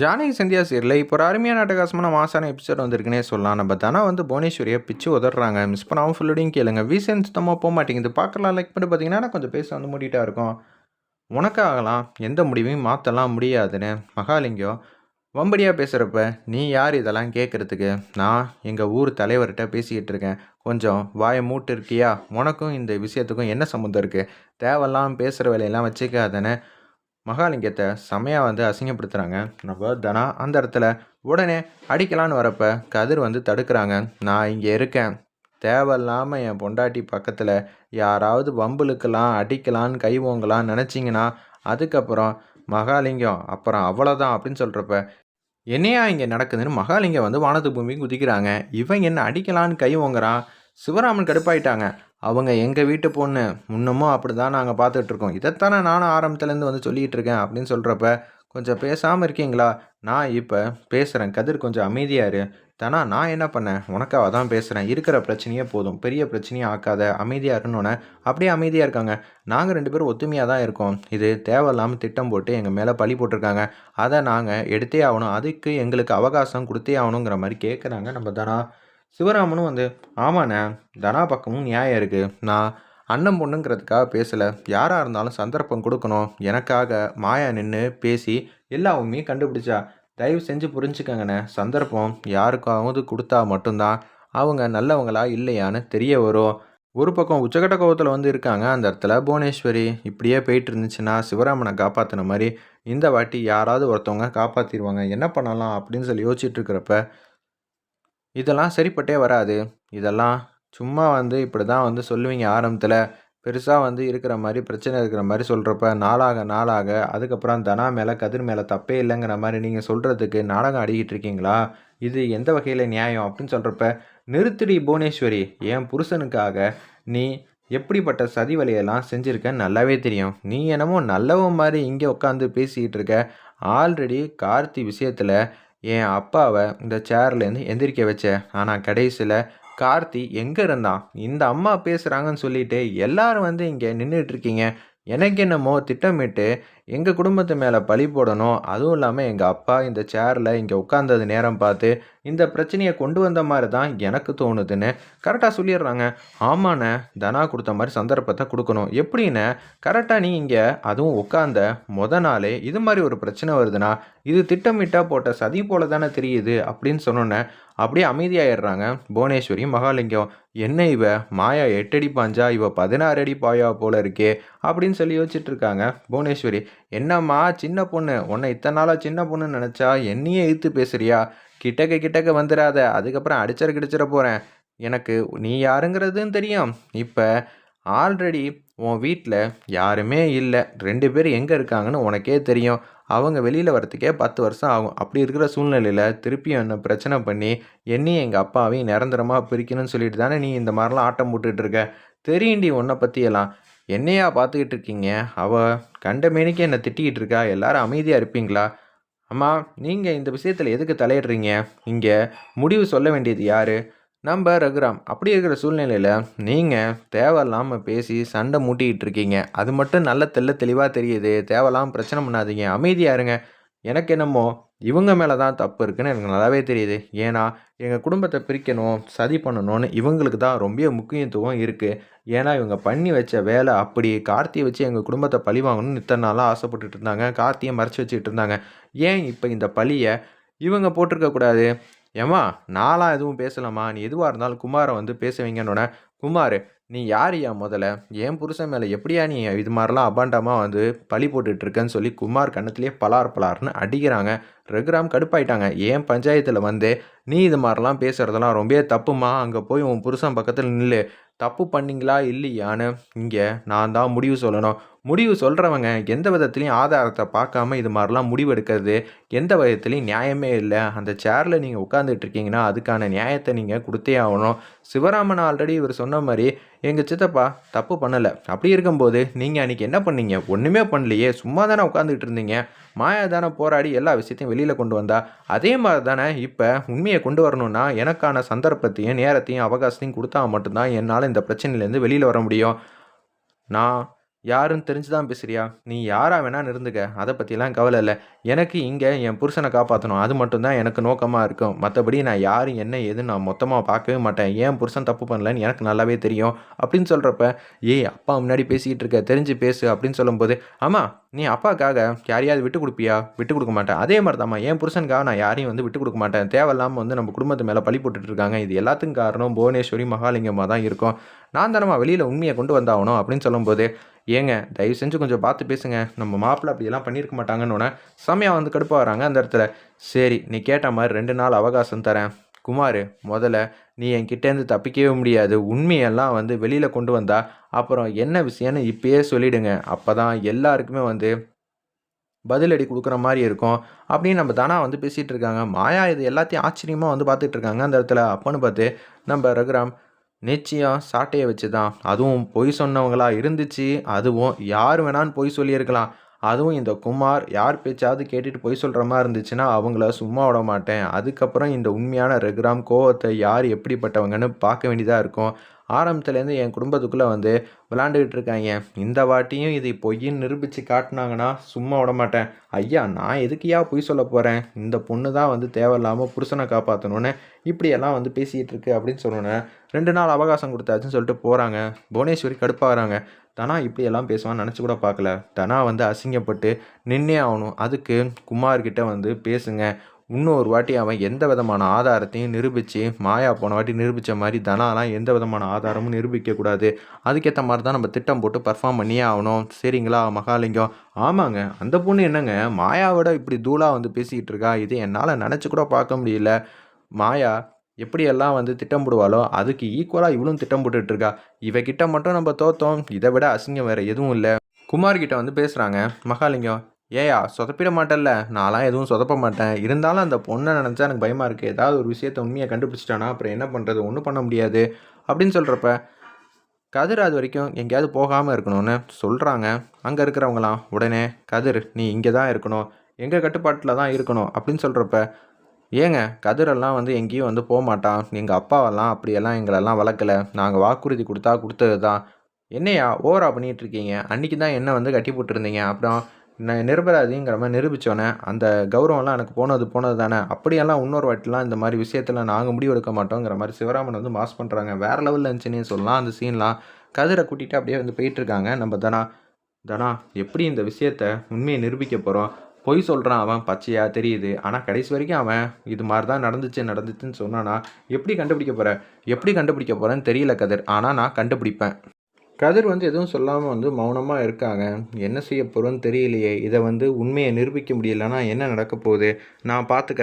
ஜானகி சந்தியா சீரில் இப்போ ஒரு அருமையான அட்டகாசமான மாசான எபிசோட் வந்திருக்குன்னே சொல்லலாம். நம்ம தானே வந்து புவனேஸ்வரியை பிச்சு உதறாங்க மிஸ் பண்ணாமல் ஃபுல்லோடையும் கேளுங்க. வீசன் சுத்தமாக போக மாட்டேங்குது. பார்க்கலாம். லைக் பண்ணி பார்த்தீங்கன்னா கொஞ்சம் பேச வந்து மூடிட்டா இருக்கும். உனக்காகலாம் எந்த முடிவையும் மாற்றலாம் முடியாதுன்னு மகாலிங்கம் வம்படியாக பேசுகிறப்ப நீ யார் இதெல்லாம் கேட்குறதுக்கு நான் எங்கள் ஊர் தலைவர்கிட்ட பேசிக்கிட்டு இருக்கேன். கொஞ்சம் வாயை மூட்டு இருக்கியா? உனக்கும் இந்த விஷயத்துக்கும் என்ன சம்மந்தம் இருக்குது தேவையெல்லாம் பேசுகிற வேலையெல்லாம் வச்சுக்காதன்னு மகாலிங்கத்தை செமையாக வந்து அசிங்கப்படுத்துகிறாங்க நம்ம தனா அந்த இடத்துல உடனே அடிக்கலான்னு வரப்ப கதிர் வந்து தடுக்கிறாங்க. நான் இங்கே இருக்கேன். தேவையில்லாமல் என் பொண்டாட்டி பக்கத்தில் யாராவது வம்புலுக்கலாம் அடிக்கலான்னு கை நினச்சிங்கன்னா அதுக்கப்புறம் மகாலிங்கம் அப்புறம் அவ்வளோதான் அப்படின்னு சொல்கிறப்ப என்னையா இங்கே நடக்குதுன்னு மகாலிங்கம் வந்து வானத்து பூமி குதிக்கிறாங்க. இவன் என்ன அடிக்கலான்னு கை ஓங்குறான்? சிவராமன் கடுப்பாயிட்டாங்க. அவங்க எங்கள் வீட்டு பொண்ணு முன்னமும் அப்படி தான் நாங்கள் பார்த்துட்ருக்கோம் இதைத்தானே நானும் ஆரம்பத்துலேருந்து வந்து சொல்லிகிட்டு இருக்கேன் அப்படின்னு சொல்கிறப்ப கொஞ்சம் பேசாமல் இருக்கீங்களா? நான் இப்போ பேசுகிறேன் கதிர் கொஞ்சம் அமைதியாரு தானா நான் என்ன பண்ணேன்? உனக்காக தான் பேசுகிறேன் இருக்கிற பிரச்சனையே போதும். பெரிய பிரச்சனையே ஆக்காத. அமைதியாக இருந்தோன்னே அப்படியே அமைதியாக இருக்காங்க. நாங்கள் ரெண்டு பேரும் ஒத்துமையாக தான் இருக்கோம். இது தேவையில்லாமல் திட்டம் போட்டு எங்கள் மேலே பழி போட்டிருக்காங்க. அதை நாங்கள் எடுத்தே ஆகணும். அதுக்கு எங்களுக்கு அவகாசம் கொடுத்தே ஆகணுங்கிற மாதிரி கேட்குறாங்க நம்ம தானா. சிவராமனும் வந்து ஆமாண்ணே தனா பக்கமும் நியாயம் இருக்குது நான் அண்ணன் பொண்ணுங்கிறதுக்காக பேசலை. யாராக இருந்தாலும் சந்தர்ப்பம் கொடுக்கணும். எனக்காக மாயா நின்று பேசி எல்லா உண்மையும் கண்டுபிடிச்சா தயவு செஞ்சு புரிஞ்சுக்கங்கண்ணே. சந்தர்ப்பம் யாருக்காவது கொடுத்தா மட்டும்தான் அவங்க நல்லவங்களா இல்லையான்னு தெரிய வரும். ஒரு பக்கம் உச்சகட்ட கோவத்தில் வந்து இருக்காங்க. அந்த இடத்துல புவனேஸ்வரி இப்படியே போயிட்டு இருந்துச்சுன்னா சிவராமனை காப்பாற்றின மாதிரி இந்த வாட்டி யாராவது ஒருத்தவங்க காப்பாற்றிடுவாங்க என்ன பண்ணலாம் அப்படின்னு சொல்லி யோசிச்சுட்டு இருக்கிறப்ப இதெல்லாம் சரிப்பட்டே வராது. இதெல்லாம் சும்மா வந்து இப்படி தான் வந்து சொல்லுவீங்க ஆரம்பத்தில். பெருசாக வந்து இருக்கிற மாதிரி பிரச்சனை இருக்கிற மாதிரி சொல்கிறப்ப நாளாக நாளாக அதுக்கப்புறம் தனா மேலே கதிர் மேலே தப்பே இல்லைங்கிற மாதிரி நீங்கள் சொல்கிறதுக்கு நாடகம் அடிக்கிட்டு இருக்கீங்களா? இது எந்த வகையில் நியாயம் அப்படின்னு சொல்கிறப்ப நிறுத்திடி புவனேஸ்வரி என் புருஷனுக்காக நீ எப்படிப்பட்ட சதி வலையெல்லாம் செஞ்சுருக்க நல்லாவே தெரியும். நீ என்னமோ நல்லவன் மாதிரி இங்கே உட்காந்து பேசிக்கிட்டு இருக்க. ஆல்ரெடி கார்த்தி விஷயத்தில் என் அப்பாவை இந்த சேர்லேருந்து எந்திரிக்க வச்சேன் ஆனால் கடைசியில் கார்த்தி எங்கே இருந்தான்? இந்த அம்மா பேசுகிறாங்கன்னு சொல்லிட்டு எல்லாரும் வந்து இங்கே நின்றுட்டு இருக்கீங்க. எனக்கு என்னமோ திட்டமிட்டு எங்கள் குடும்பத்து மேலே பழி போடணும் அதுவும் இல்லாமல் எங்கள் அப்பா இந்த சேரில் இங்கே உட்காந்தது நேரம் பார்த்து இந்த பிரச்சனையை கொண்டு வந்த மாதிரி தான் எனக்கு தோணுதுன்னு கரெக்டாக சொல்லிடுறாங்க. ஆமாண்ணே தனா கொடுத்த மாதிரி சந்தர்ப்பத்தை கொடுக்கணும். எப்படின்னு கரெக்டாக நீ இங்கே அதுவும் உட்காந்த மொத நாளே இது மாதிரி ஒரு பிரச்சனை வருதுன்னா இது திட்டமிட்டா போட்ட சதி போல தானே தெரியுது அப்படின்னு சொன்னோன்னே அப்படியே அமைதியாயிடுறாங்க. புவனேஸ்வரி மகாலிங்கம் என்ன இவ? மாயா எட்டடி பாஞ்சா இவ பதினாறு அடி பாயா போல இருக்கே அப்படின்னு சொல்லி யோசிச்சுட்டு இருக்காங்க. புவனேஸ்வரி என்னம்மா சின்ன பொண்ணு? உன்னை இத்தனை நாளாக சின்ன பொண்ணுன்னு நினச்சா என்னையே இழுத்து பேசுறியா? கிட்டக்க கிட்டக்க வந்துடாத அதுக்கப்புறம் அடிச்சிட கிடிச்சிட போகிறேன் எனக்கு நீ யாருங்கிறதுன்னு தெரியும். இப்போ ஆல்ரெடி உன் வீட்டில் யாருமே இல்லை. ரெண்டு பேர் எங்கே இருக்காங்கன்னு உனக்கே தெரியும். அவங்க வெளியில் வரத்துக்கே பத்து வருஷம் ஆகும். அப்படி இருக்கிற சூழ்நிலையில் திருப்பியும் என்ன பிரச்சனை பண்ணி என்னையும் எங்கள் அப்பாவையும் நிரந்தரமாக பிரிக்கணும்னு சொல்லிட்டு தானே நீ இந்த மாதிரிலாம் ஆட்டம் போட்டுட்ருக்க தெரியுண்டி உன்னை பற்றியெல்லாம் என்னையா பார்த்துக்கிட்டு இருக்கீங்க? அவள் கண்டமேனிக்கு என்னை திட்டிக்கிட்டு இருக்கா? எல்லாரும் அமைதியாக இருப்பீங்களா? அம்மா நீங்கள் இந்த விஷயத்தில் எதுக்கு தலையிடுறீங்க? இங்கே முடிவு சொல்ல வேண்டியது யார்? நம்ம ரகுராம். அப்படி இருக்கிற சூழ்நிலையில் நீங்கள் தேவையில்லாமல் பேசி சண்டை மூட்டிக்கிட்டு இருக்கீங்க. அது மட்டும் நல்ல தெல்ல தெளிவாக தெரியுது. தேவையில்லாமல் பிரச்சனை பண்ணாதீங்க. அமைதியாக இருங்க. எனக்கு என்னமோ இவங்க மேலே தான் தப்பு இருக்குன்னு எனக்கு நல்லாவே தெரியுது. ஏன்னா எங்கள் குடும்பத்தை பிரிக்கணும் சதி பண்ணணும்னு இவங்களுக்கு தான் ரொம்ப முக்கியத்துவம் இருக்குது ஏன்னா இவங்க பண்ணி வச்ச வேலை அப்படி கார்த்தியை வச்சு எங்கள் குடும்பத்தை பழி வாங்கணும்னு இத்தனை நாளாக ஆசைப்பட்டுட்டு இருந்தாங்க. கார்த்தியை மறைச்சி வச்சுட்டு இருந்தாங்க. ஏன் இப்போ இந்த பழியை இவங்க போட்டிருக்கக்கூடாது ஏம்மா நாளாக எதுவும் பேசலாமா? நீ எதுவாக இருந்தாலும் குமாரை வந்து பேச குமார் நீ யாரியா முதல்ல? என் புருஷன் மேலே எப்படியா நீ இது மாதிரிலாம் அபாண்டமாக வந்து பழி போட்டுட்ருக்கேன்னு சொல்லி குமார் கண்ணத்துலேயே பலார் பலார்னு அடிக்கிறாங்க. ரகுராம் கடுப்பாயிட்டாங்க. ஏன் பஞ்சாயத்தில் வந்து? நீ இது மாதிரிலாம் பேசுகிறதெல்லாம் ரொம்ப தப்புமா அங்கே போய் உன் புருஷன் பக்கத்தில் நில்லு. தப்பு பண்ணீங்களா இல்லையான்னு இங்கே நான் தான் முடிவு சொல்லணும். முடிவு சொல்கிறவங்க எந்த விதத்துலையும் ஆதாரத்தை பார்க்காம இது மாதிரிலாம் முடிவு எடுக்கிறது எந்த விதத்துலையும் நியாயமே இல்லை. அந்த சேரில் நீங்கள் உட்காந்துட்டு இருக்கீங்கன்னா அதுக்கான நியாயத்தை நீங்கள் கொடுத்தே ஆகணும். சிவராமன் ஆல்ரெடி இவர் சொன்ன மாதிரி எங்கள் சித்தப்பா தப்பு பண்ணலை. அப்படி இருக்கும்போது நீங்கள் அன்றைக்கி என்ன பண்ணீங்க? ஒன்றுமே பண்ணலையே. சும்மா தானே உட்காந்துக்கிட்டு இருந்தீங்க. மாயா தானே போராடி எல்லா விஷயத்தையும் வெளியில் கொண்டு வந்தா. அதே மாதிரி தானே இப்போ உண்மையை கொண்டு வரணும்னா எனக்கான சந்தர்ப்பத்தையும் நேரத்தையும் அவகாசத்தையும் கொடுத்தா மட்டும்தான் என்னால் இந்த பிரச்சனையிலேருந்து வெளியில் வர முடியும். நான் யாருன்னு தெரிஞ்சு தான் பேசுறியா? நீ யாரா வேணான்னு இருந்துக்க. அதை பற்றிலாம் கவலை இல்லை. எனக்கு இங்கே என் புருஷனை காப்பாற்றணும் அது மட்டும்தான் எனக்கு நோக்கமாக இருக்கும். மற்றபடி நான் யார் என்ன ஏதுன்னு நான் மொத்தமாக பார்க்கவே மாட்டேன். ஏன் புருஷன் தப்பு பண்ணலன்னு எனக்கு நல்லாவே தெரியும். அப்படின்னு சொல்கிறப்ப ஏய் அப்பா முன்னாடி பேசிக்கிட்டு இருக்க. தெரிஞ்சு பேசு. அப்படின்னு சொல்லும்போது ஆமாம் நீ அப்பாக்காக யாரையாவது விட்டு கொடுப்பியா? விட்டு கொடுக்க மாட்டேன். அதே மாதிரி தாம்மா என் புருஷனுக்காக நான் யாரையும் வந்து விட்டு கொடுக்க மாட்டேன். தேவையில்லாமல் வந்து நம்ம குடும்பத்து மேலே பழி போட்டுட்டு இருக்காங்க. இது எல்லாத்துக்கும் காரணம் புவனேஸ்வரி மகாலிங்கமாக தான் இருக்கும். நான் தானம்மா வெளியில் உண்மையை கொண்டு வந்தாகணும் அப்படின்னு சொல்லும்போது ஏங்க தயவு செஞ்சு கொஞ்சம் பார்த்து பேசுங்க. நம்ம மாப்பிள்ள அப்படியெல்லாம் பண்ணியிருக்க மாட்டாங்கன்னு செமையாக வந்து கடுப்பாக வராங்க அந்த இடத்துல. சரி நீ கேட்ட மாதிரி ரெண்டு நாள் அவகாசம் தரேன். குமார் முதல்ல நீ என்கிட்டேருந்து தப்பிக்கவே முடியாது. உண்மையெல்லாம் வந்து வெளியில் கொண்டு வந்தா அப்புறம் என்ன விஷயம்னு இப்பயே சொல்லிடுங்க. அப்போ தான் எல்லாருக்குமே வந்து பதிலடி கொடுக்குற மாதிரி இருக்கும். அப்படின்னு நம்ம தானா வந்து பேசிகிட்டு இருக்காங்க. மாயா இது எல்லாத்தையும் ஆச்சரியமாக வந்து பார்த்துட்டு இருக்காங்க அந்த இடத்துல. அப்போன்னு பார்த்து நம்ம ரகுராம் நிச்சயம் சாட்டையை வச்சு தான் அதுவும் பொய் சொன்னவங்களா இருந்துச்சு அதுவும் யார் வேணான்னு பொய் சொல்லியிருக்கலாம். அதுவும் இந்த குமார் யார் பேச்சாவது கேட்டுட்டு பொய் சொல்கிற மாதிரி இருந்துச்சுன்னா அவங்கள சும்மா விட மாட்டேன். அதுக்கப்புறம் இந்த உண்மையான ரகுராம் கோவத்தை யார் எப்படிப்பட்டவங்கன்னு பார்க்க வேண்டியதாக இருக்கும். ஆரம்பத்துலேருந்து என் குடும்பத்துக்குள்ளே வந்து விளாண்டுக்கிட்டு இருக்காங்க. இந்த வாட்டியும் இது பொய்யின்னு நிரூபித்து காட்டினாங்கன்னா சும்மா விட மாட்டேன். ஐயா நான் எதுக்குயா பொய் சொல்ல போகிறேன் இந்த பொண்ணு தான் வந்து தேவையில்லாமல் புருஷனை காப்பாற்றணுன்னு இப்படியெல்லாம் வந்து பேசிகிட்டு இருக்கு அப்படின்னு சொன்னோன்னே ரெண்டு நாள் அவகாசம் கொடுத்தாச்சுன்னு சொல்லிட்டு போகிறாங்க புவனேஸ்வரி கடுப்பாகிறாங்க. தனா இப்படியெல்லாம் பேசுவான்னு நினச்சி கூட பார்க்கல. தனா வந்து அசிங்கப்பட்டு நின்னே ஆகணும். அதுக்கு குமார்கிட்ட வந்து பேசுங்க. இன்னொரு வாட்டி அவன் எந்த விதமான ஆதாரத்தையும் நிரூபித்து மாயா போன வாட்டி நிரூபித்த மாதிரி தனாலாம் எந்த விதமான ஆதாரமும் நிரூபிக்கக்கூடாது அதுக்கேற்ற மாதிரி தான் நம்ம திட்டம் போட்டு பர்ஃபார்ம் பண்ணியே ஆகணும். சரிங்களா மகாலிங்கம்? ஆமாங்க. அந்த பொண்ணு என்னங்க? மாயாவோட இப்படி தூளாக வந்து பேசிக்கிட்டு இருக்கா? இது என்னால் நினச்சி கூட பார்க்க முடியல. மாயா எப்படியெல்லாம் வந்து திட்டம் போடுவாளோ அதுக்கு ஈக்குவலாக இவளும் திட்டம் போட்டுட்ருக்கா இவகிட்ட மட்டும் நம்ம தோத்தோம். இதை விட அசிங்கம் வேறு எதுவும் இல்லை. குமார்கிட்ட வந்து பேசுகிறாங்க மகாலிங்கம் ஏயா சொதப்பிட மாட்டேல்ல நான்லாம் எதுவும் சொதப்ப மாட்டேன். இருந்தாலும் அந்த பொண்ணை நினச்சா எனக்கு பயமாக இருக்குது ஏதாவது ஒரு விஷயத்த உண்மையை கண்டுபிடிச்சிட்டானா அப்புறம் என்ன பண்ணுறது ஒன்றும் பண்ண முடியாது. அப்படின்னு சொல்கிறப்ப கதிர் அது வரைக்கும் எங்கேயாவது போகாமல் இருக்கணும்னு சொல்கிறாங்க அங்கே இருக்கிறவங்களாம் உடனே கதிர் நீ இங்கே தான் இருக்கணும். எங்கள் கட்டுப்பாட்டில் தான் இருக்கணும். அப்படின்னு சொல்கிறப்ப ஏங்க கதிரெல்லாம் வந்து எங்கேயும் வந்து போக மாட்டான். எங்கள் அப்பாவெல்லாம் அப்படியெல்லாம் எங்களெல்லாம் வளர்க்கல. நாங்கள் வாக்குறுதி கொடுத்தா கொடுத்தது தான் என்னையா ஓவரா பண்ணிகிட்ருக்கீங்க அன்றைக்கி தான் என்ன வந்து கட்டி போட்டிருந்தீங்க? அப்புறம் நான் நிரபராதிங்கிற மாதிரி நிரூபித்தோன்னே அந்த கௌரவம்லாம் எனக்கு போனது போனது தானே. அப்படியெல்லாம் இன்னொரு வாட்டிலாம் இந்த மாதிரி விஷயத்தில் நாங்கள் முடிவு எடுக்க மாட்டோங்கிற மாதிரி சிவராமன் வந்து மாஸ் பண்ணுறாங்க வேறு லெவலில் இருந்துச்சுன்னே சொல்லலாம். அந்த சீன்லாம் கதிரை கூட்டிகிட்டு அப்படியே வந்து போயிட்டுருக்காங்க. நம்ம தனா தனா எப்படி இந்த விஷயத்த உண்மையை நிரூபிக்க போகிறோம் பொய் சொல்கிறான் அவன் பச்சையாக தெரியுது. ஆனால் கடைசி வரைக்கும் அவன் இது மாதிரி தான் நடந்துச்சு நடந்துச்சுன்னு சொன்னானா எப்படி கண்டுபிடிக்க போகிற எப்படி கண்டுபிடிக்க போகிறேன்னு தெரியல கதிர். ஆனால் நான் கண்டுபிடிப்பேன். கதிர் வந்து எதுவும் சொல்லாமல் வந்து மௌனமாக இருக்காங்க. என்ன செய்ய போகிறோன்னு தெரியலையே. இதை வந்து உண்மையை நிரூபிக்க முடியலன்னா என்ன நடக்க போகுது? நான் பார்த்துக்கிறேன்